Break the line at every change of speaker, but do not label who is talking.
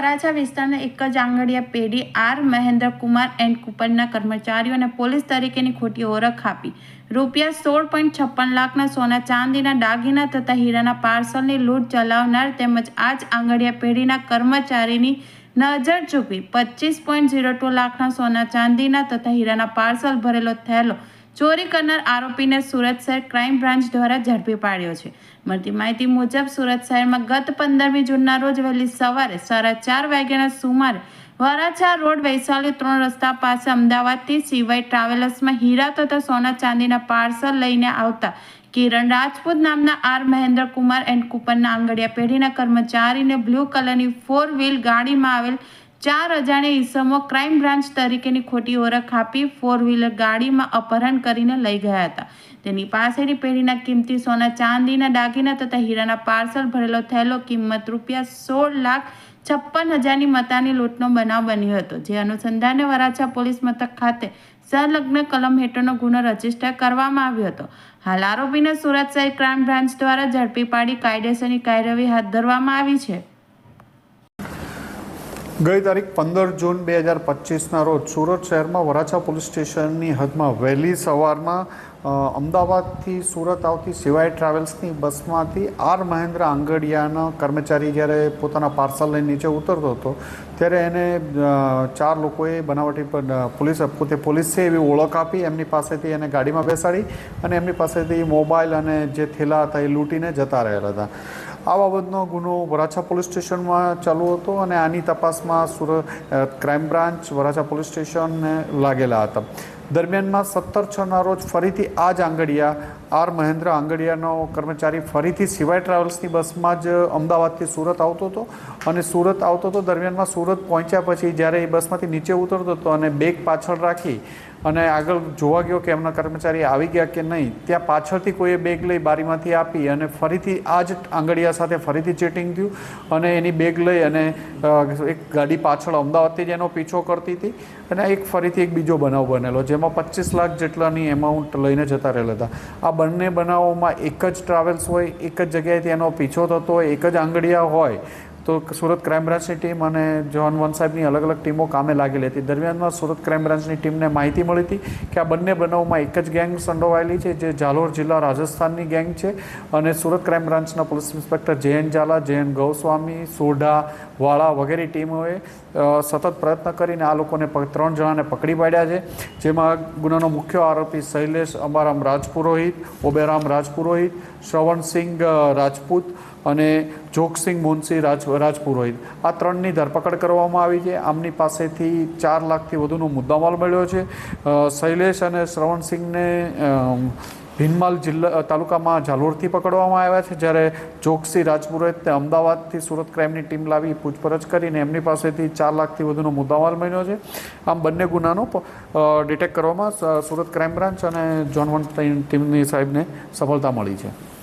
વરાછા વિસ્તારના એક જ આંગડિયા પેઢી આર મહેન્દ્ર કુમાર એન્ડ કુપનના કર્મચારીઓને પોલીસ તરીકેની ખોટી ઓળખ આપી. રૂપિયા સોળ પોઈન્ટ છપ્પન લાખના સોના ચાંદીના દાગીના તથા હીરાના પાર્સલની લૂંટ ચલાવનાર તેમજ આ જ આંગડિયા પેઢીના કર્મચારીની નજર ચૂકવી પચીસ પોઈન્ટ ઝીરો ટુ લાખના સોના ચાંદીના તથા હીરાના પાર્સલ ભરેલો થયેલો ચોરી કરનાર આરોપીને સુરત શહેર ક્રાઇમ બ્રાન્ચ દ્વારા ઝડપી પાડ્યો છે. મળતી માહિતી મુજબ, સુરત શહેરમાં ગત પંદરમી જૂનના રોજ વહેલી સવારે સાડા ચાર વાગ્યાના સુમારે વરાછા રોડ વૈશાલી ત્રણ રસ્તા પાસે અમદાવાદથી સીવાય ટ્રાવેલર્સમાં હીરા તથા સોના ચાંદીના પાર્સલ લઈને આવતા કિરણ રાજપૂત નામના આર મહેન્દ્ર કુમાર એન્ડ કુપનના આંગડિયા પેઢીના કર્મચારીને બ્લુ કલરની ફોર વ્હીલ ગાડીમાં આવેલ ચાર અજાણ્યા ઈસમો ક્રાઇમ બ્રાન્ચ તરીકેની ખોટી ઓળખ આપી ફોર વ્હીલર ગાડીમાં અપહરણ કરીને લઈ ગયા હતા. તેની પાસેની પેઢીના કિંમતી સોના ચાંદીના દાગીના તથા હીરાના પાર્સલ ભરેલો થયેલો કિંમત રૂપિયા સોળ લાખ છપ્પન હજારની મતાની લૂંટનો બનાવ બન્યો હતો. જે અનુસંધાને વરાછા પોલીસ મથક ખાતે સંલગ્ન કલમ હેઠળનો ગુનો રજિસ્ટર કરવામાં આવ્યો હતો. હાલ આરોપીને સુરત શહેર ક્રાઇમ બ્રાન્ચ દ્વારા ઝડપી પાડી કાયદેસરની કાર્યવાહી હાથ ધરવામાં આવી છે.
ગઈ તારીખ પંદર જૂન બે હજાર પચીસના રોજ સુરત શહેરમાં વરાછા પોલીસ સ્ટેશનની હદમાં વહેલી સવારમાં અમદાવાદથી સુરત આવતી સિવાય ટ્રાવેલ્સની બસમાંથી આર મહેન્દ્ર આંગડિયાના કર્મચારી જ્યારે પોતાના પાર્સલ લઈને નીચે ઉતરતો હતો, ત્યારે એને ચાર લોકોએ બનાવટી પર- પોલીસ, પોતે પોલીસ છે એવી ઓળખ આપી, એમની પાસેથી એને ગાડીમાં બેસાડી અને એમની પાસેથી મોબાઈલ અને જે થેલા હતા એ લૂંટીને જતા રહેલા હતા. આ બાબતનો ગુનો વરાછા પોલીસ સ્ટેશનમાં ચાલુ હતો અને આની તપાસમાં Surat crime branch Varachha police સ્ટેશનને લાગેલા હતા. દરમિયાનમાં સત્તર છના રોજ ફરીથી આ જ આંગડિયા આર મહેન્દ્ર આંગડિયાનો કર્મચારી ફરીથી સિવાય ટ્રાવેલ્સની બસમાં જ અમદાવાદથી સુરત આવતો હતો અને સુરત આવતો હતો દરમિયાનમાં સુરત પહોંચ્યા પછી જ્યારે એ બસમાંથી નીચે ઉતરતો હતો અને બેગ પાછળ રાખી અને આગળ જોવા ગયો કે એમના કર્મચારી આવી ગયા કે નહીં, ત્યાં પાછળથી કોઈએ બેગ લઈ બારીમાંથી આપી અને ફરીથી આ જ આંગળિયા સાથે ફરીથી ચેટિંગ થયું અને એની બેગ લઈ અને એક ગાડી પાછળ અમદાવાદથી જ એનો પીછો કરતી હતી અને એક ફરીથી એક બીજો બનાવ બનેલો, જેમાં પચીસ લાખ જેટલાની એમાઉન્ટ લઈને જતા રહેલા હતા. આ બંને બનાવોમાં એક જ ટ્રાવેલ્સ હોય, એક જ જગ્યાએથી એનો પીછો થતો હોય, એક જ આંગળિયા હોય તો સુરત ક્રાઇમ બ્રાન્ચની ટીમ અને જવાન વન સાહેબની અલગ અલગ ટીમો કામે લાગેલી હતી. દરમિયાનમાં સુરત ક્રાઇમ બ્રાન્ચની ટીમને માહિતી મળી હતી કે આ બંને બનાવમાં એક જ ગેંગ સંડોવાયેલી છે, જે જાલોર જિલ્લા રાજસ્થાનની ગેંગ છે અને સુરત ક્રાઇમ બ્રાન્ચના પોલીસ ઇન્સ્પેક્ટર જયંત ઝાલા, જયંત ગૌસ્વામી, સોઢા, વાળા વગેરે ટીમોએ સતત પ્રયત્ન કરીને આ લોકોને ત્રણ જણાને પકડી પાડ્યા છે. જેમાં ગુનાનો મુખ્ય આરોપી શૈલેષ અંબારામ રાજપુરોહિત, ઓબેરામ રાજપુરોહિત શ્રવણસિંહ રાજપૂત અને જોગસિંહ મુનસી રાજ, રાજપુરોહિત આ ત્રણની ધરપકડ કરવામાં આવી છે. આમની પાસેથી ચાર લાખથી વધુનો મુદ્દામાલ મળ્યો છે. શૈલેષ અને શ્રવણસિંહને ભીનમાલ જિલ્લા તાલુકામાં ઝાલોરથી પકડવામાં આવ્યા છે. જ્યારે ચોકસી રાજપુરોહિતને અમદાવાદથી સુરત ક્રાઇમની ટીમ લાવી પૂછપરછ કરીને એમની પાસેથી ચાર લાખથી વધુનો મુદ્દામાલ મળ્યો છે. આમ બંને ગુનાનો ડિટેક્ટ કરવામાં સુરત ક્રાઇમ બ્રાન્ચ અને જોન વન ટીમની સાહેબને સફળતા મળી છે.